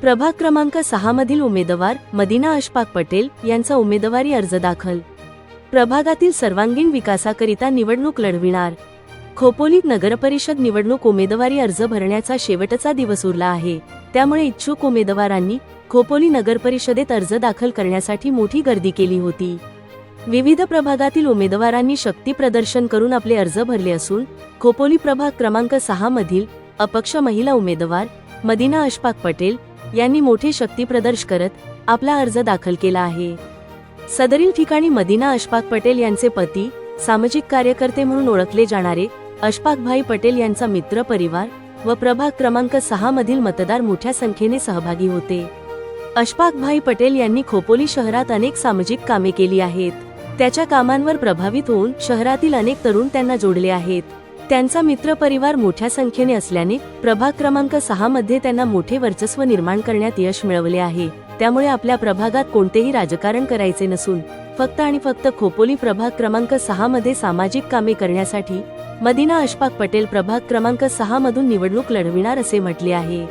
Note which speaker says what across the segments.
Speaker 1: प्रभाग क्रमांक सहा मधील उमेदवार मदिना अशफाक पटेल यांचा उमेदवारी अर्ज दाखल. प्रभागातील सर्वांगीण विकासाकरिता निवडणूक लढविणार. खोपोलीत नगरपरिषद निवडणूक उमेदवारी अर्ज भरण्याचा शेवटचा दिवस उरला आहे. त्यामुळे इच्छुक उमेदवारांनी खोपोली नगरपरिषदेत अर्ज दाखल करण्यासाठी मोठी गर्दी केली होती. विविध प्रभागातील उमेदवारांनी शक्ती प्रदर्शन करून आपले अर्ज भरले असून खोपोली प्रभाग क्रमांक सहा मधील अपक्ष महिला उमेदवार मदिना अशफाक पटेल यांनी मोठे शक्ती प्रदर्श करत आपला अर्ज दाखल केला आहे. सदरील ठिकाणी मदिना अशफाक पटेल यांचे पती सामाजिक कार्यकर्ते म्हणून ओळखले जाणारे अशफाक भाई पटेल यांचा मित्र परिवार व प्रभाग क्रमांक सहा मधील मतदार मोठ्या संख्येने सहभागी होते. अशफाक भाई पटेल यांनी खोपोली शहरात अनेक सामाजिक कामे केली आहेत. त्याच्या कामांवर प्रभावित होऊन शहरातील अनेक तरुण त्यांना जोडले आहेत. त्यांचा मित्रपरिवार मोठ्या संख्येने असल्याने प्रभाग क्रमांक सहा मध्ये त्यांना मोठे वर्चस्व निर्माण करण्यात यश मिळवले आहे. त्यामुळे आपल्या प्रभागात कोणतेही राजकारण करायचे नसून फक्त आणि फक्त खोपोली प्रभाग क्रमांक सहा मध्ये सामाजिक कामे करण्यासाठी मदिना अशफाक पटेल प्रभाग क्रमांक सहा मधून निवडणूक लढविणार असे म्हटले आहे.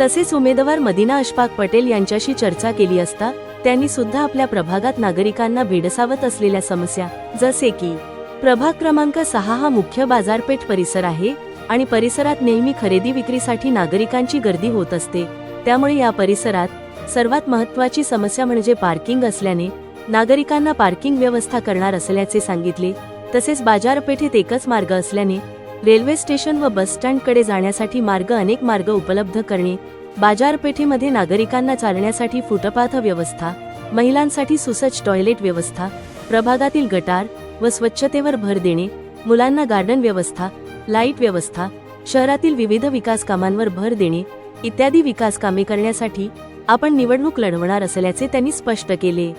Speaker 1: तसेच उमेदवार मदिना अशफाक पटेल यांच्याशी चर्चा केली असता त्यांनी सुद्धा आपल्या प्रभागात नागरिकांना भेडसावत असलेल्या समस्या जसे की प्रभाग क्रमांक सहा हा मुख्य बाजारपेठ परिसर आहे आणि परिसरात नेहमी खरेदी विक्रीसाठी नागरिकांची गर्दी होत असते. त्यामुळे या परिसरात सर्वात महत्त्वाची समस्या म्हणजे पार्किंग असल्याने नागरिकांना पार्किंग व्यवस्था करणार असल्याचे सांगितले. तसेच बाजारपेठेत एकच मार्ग असल्याने रेल्वे स्टेशन व बस स्टँडकडे जाण्यासाठी मार्ग अनेक मार्ग उपलब्ध करणे बाजारपेठेमध्ये नागरिकांना चालण्यासाठी फुटपाथ व्यवस्था महिलांसाठी सुसज्ज टॉयलेट व्यवस्था प्रभागातील गटार व स्वच्छतेवर भर देणे मुलांना गार्डन व्यवस्था लाइट व्यवस्था शहरातील विविध विकास कामांवर भर देणे इत्यादी विकास कामे करण्यासाठी आपण निवडणूक लढवणार असल्याचे त्यांनी स्पष्ट केले.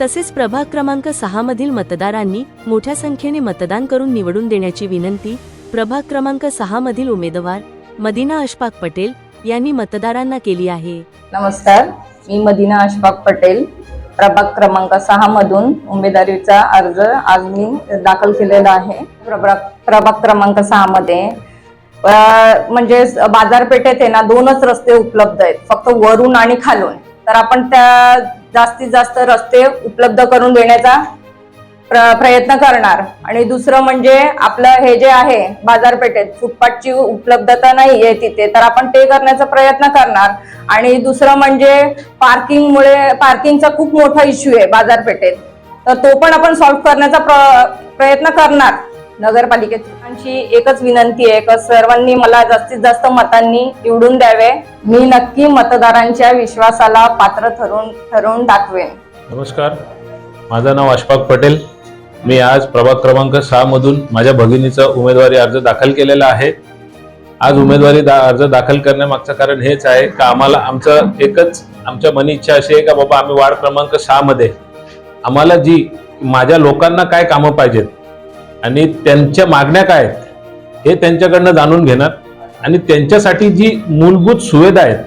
Speaker 1: तसेच प्रभाग क्रमांक सहा मधील मतदारांनी मोठ्या संख्येने मतदान करून निवडून देण्याची विनंती प्रभाग क्रमांक सहा मधील उमेदवार मदिना अशफाक पटेल यांनी मतदारांना केली आहे.
Speaker 2: नमस्कार मी मदिना अशफाक पटेल. प्रभाग क्रमांक सहा मधून उमेदवारीचा अर्ज आज मी दाखल केलेला आहे. प्रभाग प्रभाग क्रमांक सहा मध्ये. म्हणजे बाजारपेठेत आहे ना दोनच रस्ते उपलब्ध आहेत. फक्त वरून आणि खालून. तर आपण त्या जास्तीत जास्त रस्ते उपलब्ध करून देण्याचा प्रयत्न करणार. आणि दुसरं म्हणजे आपलं हे जे आहे बाजारपेठेत फुटपाथची उपलब्धता नाही आहे तिथे तर आपण ते करण्याचा प्रयत्न करणार. आणि दुसरं म्हणजे पार्किंगमुळे पार्किंगचा खूप मोठा इश्यू आहे बाजारपेठेत. तर तो पण आपण सॉल्व्ह करण्याचा प्र- प्रयत्न करणार. नगरपालिकेची एकच विनंती आहे का सर्वांनी मला जास्तीत जास्त मतांनी निवडून द्यावे. मी नक्की मतदारांच्या विश्वासाला पात्र ठरवून ठरवून दाखवेन.
Speaker 3: नमस्कार. माझं नाव अशफाक पटेल. मी आज प्रभाग क्रमांक सहा मधून माझ्या भगिनीचा उमेदवारी अर्ज दाखल केलेला आहे. आज उमेदवारी दा अर्ज दाखल करण्यामागचं कारण हेच आहे का आम्हाला आमचं एकच आमच्या मनी इच्छा अशी आहे का बाबा आम्ही वार्ड क्रमांक सहा मध्ये आम्हाला जी माझ्या लोकांना काय कामं पाहिजेत आणि त्यांच्या मागण्या काय आहेत हे त्यांच्याकडनं जाणून घेणार आणि त्यांच्यासाठी जी मूलभूत सुविधा आहेत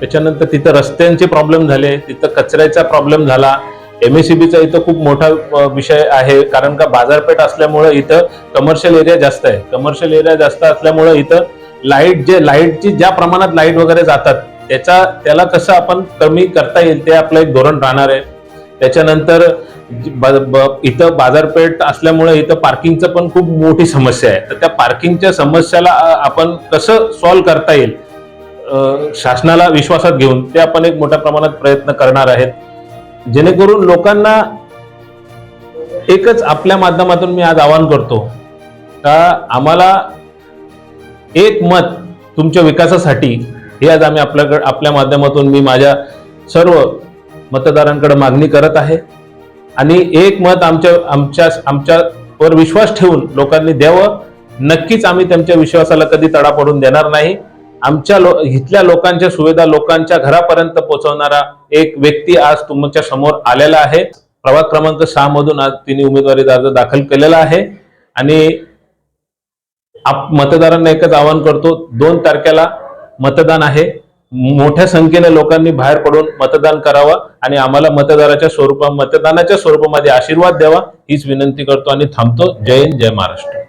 Speaker 3: त्याच्यानंतर तिथं रस्त्यांचे प्रॉब्लेम झाले तिथं कचऱ्याचा प्रॉब्लेम झाला एमएससीबीचा इथं खूप मोठा विषय आहे. कारण का बाजारपेठ असल्यामुळं इथं कमर्शियल एरिया जास्त आहे. कमर्शियल एरिया जास्त असल्यामुळं इथं लाइट जे लाईटची ज्या प्रमाणात लाइट वगैरे जातात त्याचा त्याला कसं आपण कमी करता येईल ते आपलं एक धोरण राहणार आहे. त्याच्यानंतर इथं बाजारपेठ असल्यामुळे इथं पार्किंगचं पण खूप मोठी समस्या आहे. तर त्या पार्किंगच्या समस्याला आपण कसं सॉल्व्ह करता येईल शासनाला विश्वासात घेऊन ते आपण एक मोठ्या प्रमाणात प्रयत्न करणार आहेत. जेणेकरून लोकांना एकच आपल्या माध्यमातून मी आज आवाहन करतो का आम्हाला एक मत तुमच्या विकासासाठी हे आज आम्ही आपल्याकडे आपल्या माध्यमातून मी माझ्या सर्व मतदारांकडे मागणी करत आहे. आणि एक मत आमच्या आमच्या आमच्यावर विश्वास ठेवून लोकांनी द्यावं. नक्कीच आम्ही त्यांच्या विश्वासाला कधी तडा पडून देणार नाही. आमच्या लो इथल्या लोकांच्या सुविधा लोकांच्या घरापर्यंत पोहोचवणारा एक व्यक्ती आज तुमच्यासमोर आलेला आहे. प्रभाग क्रमांक सहा मधून आज तिने उमेदवारी अर्ज दाखल केलेला आहे. आणि आप मतदारांना एकच आवाहन करतो दोन तारखेला मतदान आहे. मोठ्या संख्येने लोकांनी बाहेर पडून मतदान करावं आणि आम्हाला मतदाराच्या स्वरूपा मतदानाच्या स्वरूपामध्ये आशीर्वाद द्यावा हीच विनंती करतो आणि थांबतो. जय हिंद जय महाराष्ट्र.